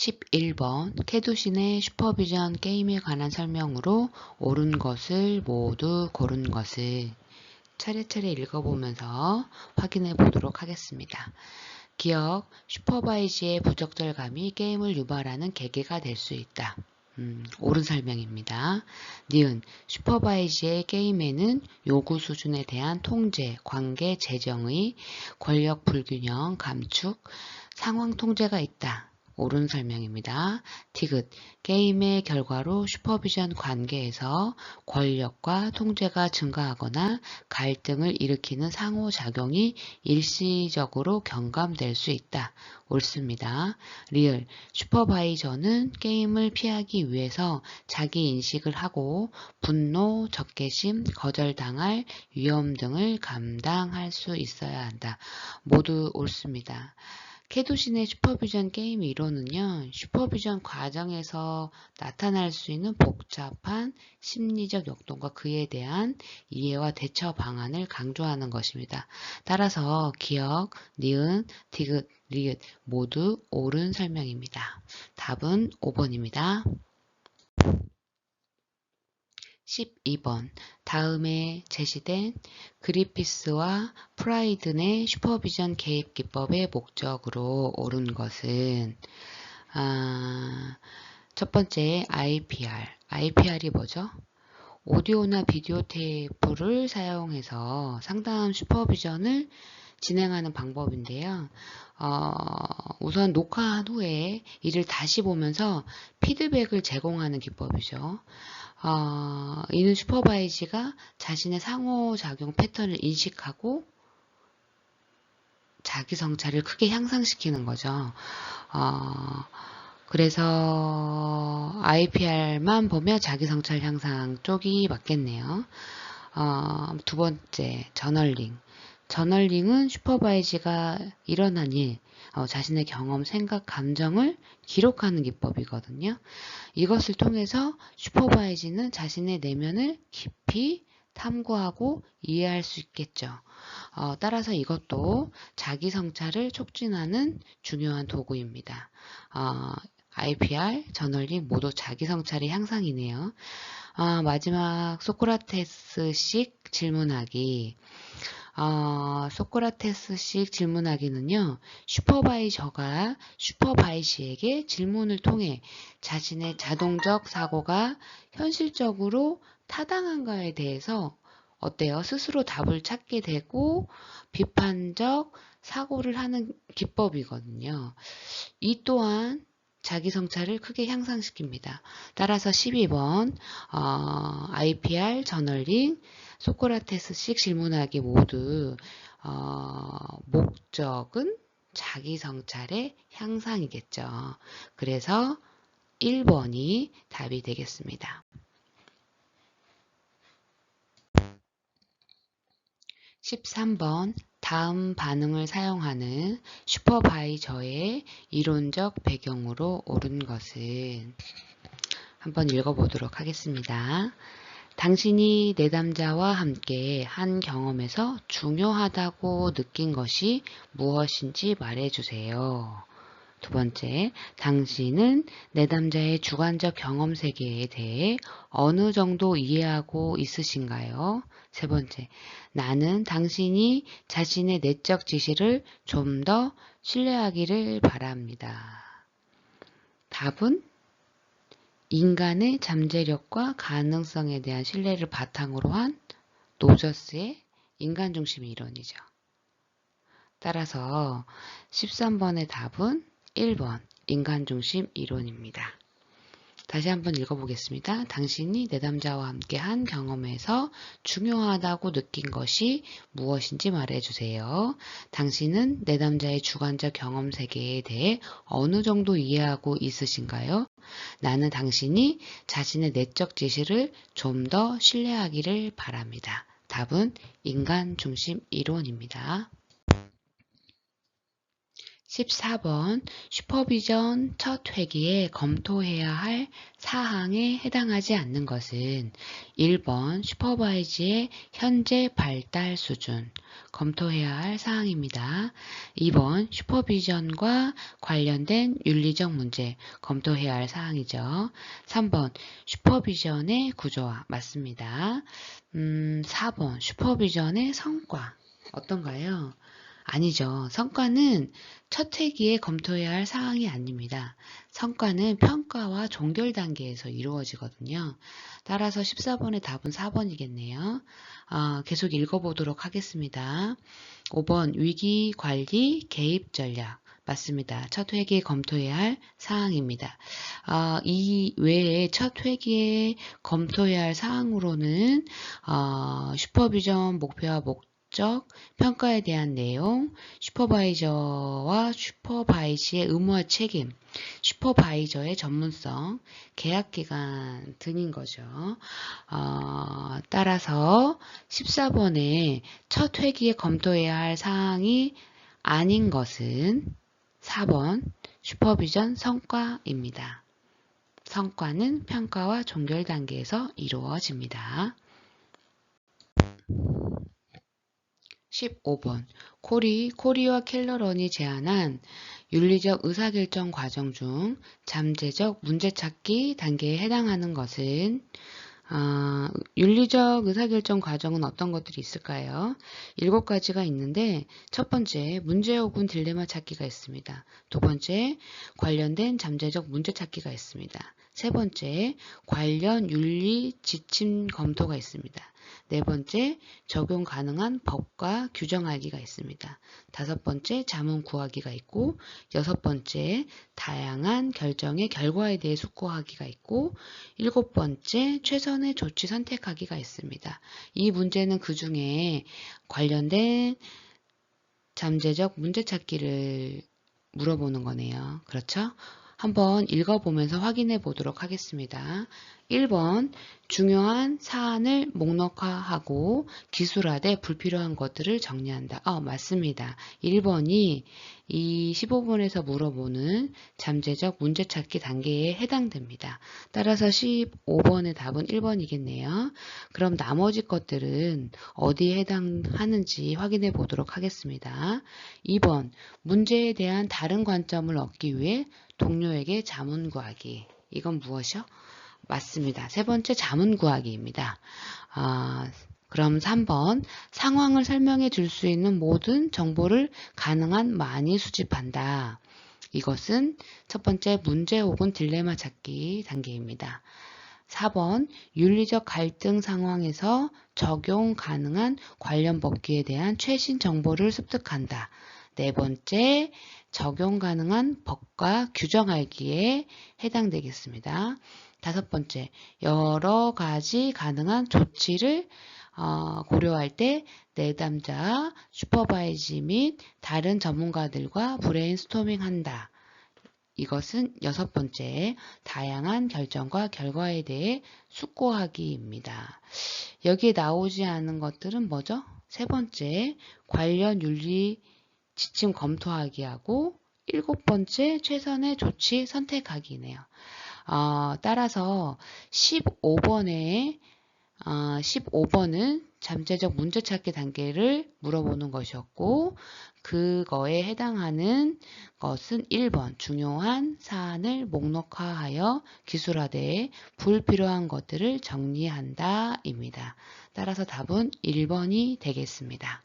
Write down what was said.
11번 캐두신의 슈퍼비전 게임에 관한 설명으로 옳은 것을 모두 고른 것을 차례차례 읽어보면서 확인해 보도록 하겠습니다. 기억, 슈퍼바이즈의 부적절감이 게임을 유발하는 계기가 될 수 있다. 음, 옳은 설명입니다. 니은, 슈퍼바이즈의 게임에는 요구 수준에 대한 통제, 관계 재정의, 권력 불균형, 감축, 상황 통제가 있다. 옳은 설명입니다. 디귿 게임의 결과로 슈퍼비전 관계에서 권력과 통제가 증가하거나 갈등을 일으키는 상호작용이 일시적으로 경감될 수 있다. 옳습니다. 리얼 슈퍼바이저는 게임을 피하기 위해서 자기 인식을 하고 분노, 적개심, 거절당할 위험 등을 감당할 수 있어야 한다. 모두 옳습니다. 캐도신의 슈퍼비전 게임 이론은요, 슈퍼비전 과정에서 나타날 수 있는 복잡한 심리적 역동과 그에 대한 이해와 대처 방안을 강조하는 것입니다. 따라서 기억, 니은, 디귿, 리읒 모두 옳은 설명입니다. 답은 5번입니다. 12번 다음에 제시된 그리피스와 프라이든의 슈퍼비전 개입 기법의 목적으로 옳은 것은 아, 첫 번째 IPR. IPR이 뭐죠? 오디오나 비디오 테이프를 사용해서 상당한 슈퍼비전을 진행하는 방법인데요. 어, 우선 녹화한 후에 이를 다시 보면서 피드백을 제공하는 기법이죠. 어, 이는 슈퍼바이지가 자신의 상호작용 패턴을 인식하고 자기 성찰을 크게 향상시키는 거죠. 어, 그래서 IPR만 보면 자기 성찰 향상 쪽이 맞겠네요. 어, 두 번째, 저널링. 저널링은 슈퍼바이지가 일어난 일, 어, 자신의 경험, 생각, 감정을 기록하는 기법이거든요. 이것을 통해서 슈퍼바이지는 자신의 내면을 깊이 탐구하고 이해할 수 있겠죠. 어, 따라서 이것도 자기 성찰을 촉진하는 중요한 도구입니다. 어, IPR, 저널링 모두 자기 성찰의 향상이네요. 어, 마지막 소크라테스식 질문하기. 어, 소크라테스식 질문하기는요, 슈퍼바이저가 슈퍼바이시에게 질문을 통해 자신의 자동적 사고가 현실적으로 타당한가에 대해서 어때요? 스스로 답을 찾게 되고 비판적 사고를 하는 기법이거든요. 이 또한 자기 성찰을 크게 향상시킵니다. 따라서 12번 어, IPR, 저널링, 소크라테스식 질문하기 모두 어, 목적은 자기 성찰의 향상이겠죠. 그래서 1번이 답이 되겠습니다. 13번 다음 반응을 사용하는 슈퍼바이저의 이론적 배경으로 옳은 것은 한번 읽어보도록 하겠습니다. 당신이 내담자와 함께 한 경험에서 중요하다고 느낀 것이 무엇인지 말해주세요. 두 번째, 당신은 내담자의 주관적 경험 세계에 대해 어느 정도 이해하고 있으신가요? 세 번째, 나는 당신이 자신의 내적 지시를 좀 더 신뢰하기를 바랍니다. 답은 인간의 잠재력과 가능성에 대한 신뢰를 바탕으로 한 노저스의 인간 중심 이론이죠. 따라서 13번의 답은 1번 인간 중심 이론입니다. 다시 한번 읽어보겠습니다. 당신이 내담자와 함께 한 경험에서 중요하다고 느낀 것이 무엇인지 말해주세요. 당신은 내담자의 주관적 경험 세계에 대해 어느 정도 이해하고 있으신가요? 나는 당신이 자신의 내적 지시를 좀 더 신뢰하기를 바랍니다. 답은 인간 중심 이론입니다. 14번 슈퍼비전 첫 회기에 검토해야 할 사항에 해당하지 않는 것은 1번 슈퍼바이즈의 현재 발달 수준 검토해야 할 사항입니다. 2번 슈퍼비전과 관련된 윤리적 문제 검토해야 할 사항이죠. 3번 슈퍼비전의 구조화 맞습니다. 음, 4번 슈퍼비전의 성과 어떤가요? 아니죠. 성과는 첫 회기에 검토해야 할 사항이 아닙니다. 성과는 평가와 종결 단계에서 이루어지거든요. 따라서 14번의 답은 4번이겠네요. 어, 계속 읽어보도록 하겠습니다. 5번 위기 관리 개입 전략. 맞습니다. 첫 회기에 검토해야 할 사항입니다. 어, 이 외에 첫 회기에 검토해야 할 사항으로는 어, 슈퍼비전 목표와 목 적 평가에 대한 내용, 슈퍼바이저와 슈퍼바이지의 의무와 책임, 슈퍼바이저의 전문성, 계약기간 등인 거죠. 어, 따라서 14번에 첫 회기에 검토해야 할 사항이 아닌 것은 4번 슈퍼비전 성과입니다. 성과는 평가와 종결 단계에서 이루어집니다. 15번 코리, 코리와 켈러런이 제안한 윤리적 의사결정 과정 중 잠재적 문제찾기 단계에 해당하는 것은 어, 윤리적 의사결정 과정은 어떤 것들이 있을까요? 일곱 가지가 있는데 첫 번째 문제 혹은 딜레마 찾기가 있습니다. 두 번째 관련된 잠재적 문제 찾기가 있습니다. 세 번째 관련 윤리 지침 검토가 있습니다. 네 번째, 적용 가능한 법과 규정 알기가 있습니다. 다섯 번째, 자문 구하기가 있고, 여섯 번째, 다양한 결정의 결과에 대해 숙고하기가 있고, 일곱 번째, 최선의 조치 선택하기가 있습니다. 이 문제는 그 중에 관련된 잠재적 문제 찾기를 물어보는 거네요. 그렇죠? 한번 읽어보면서 확인해 보도록 하겠습니다. 1번 중요한 사안을 목록화하고 기술화돼 불필요한 것들을 정리한다. 어, 맞습니다. 1번이 이 15번에서 물어보는 잠재적 문제 찾기 단계에 해당됩니다. 따라서 15번의 답은 1번이겠네요. 그럼 나머지 것들은 어디에 해당하는지 확인해 보도록 하겠습니다. 2번 문제에 대한 다른 관점을 얻기 위해 동료에게 자문 구하기. 이건 무엇이요? 맞습니다. 세 번째 자문 구하기입니다. 아, 그럼 3번 상황을 설명해 줄 수 있는 모든 정보를 가능한 많이 수집한다. 이것은 첫 번째 문제 혹은 딜레마 찾기 단계입니다. 4번 윤리적 갈등 상황에서 적용 가능한 관련 법규에 대한 최신 정보를 습득한다. 네 번째 적용 가능한 법과 규정 알기에 해당되겠습니다. 다섯 번째, 여러 가지 가능한 조치를 어, 고려할 때 내담자, 슈퍼바이지 및 다른 전문가들과 브레인스토밍 한다. 이것은 여섯 번째, 다양한 결정과 결과에 대해 숙고하기입니다. 여기에 나오지 않은 것들은 뭐죠? 세 번째, 관련 윤리 지침 검토하기 하고 일곱 번째, 최선의 조치 선택하기네요. 어, 따라서 15번에 어, 15번은 잠재적 문제 찾기 단계를 물어보는 것이었고 그거에 해당하는 것은 1번 중요한 사안을 목록화하여 기술화돼 불필요한 것들을 정리한다 입니다. 따라서 답은 1번이 되겠습니다.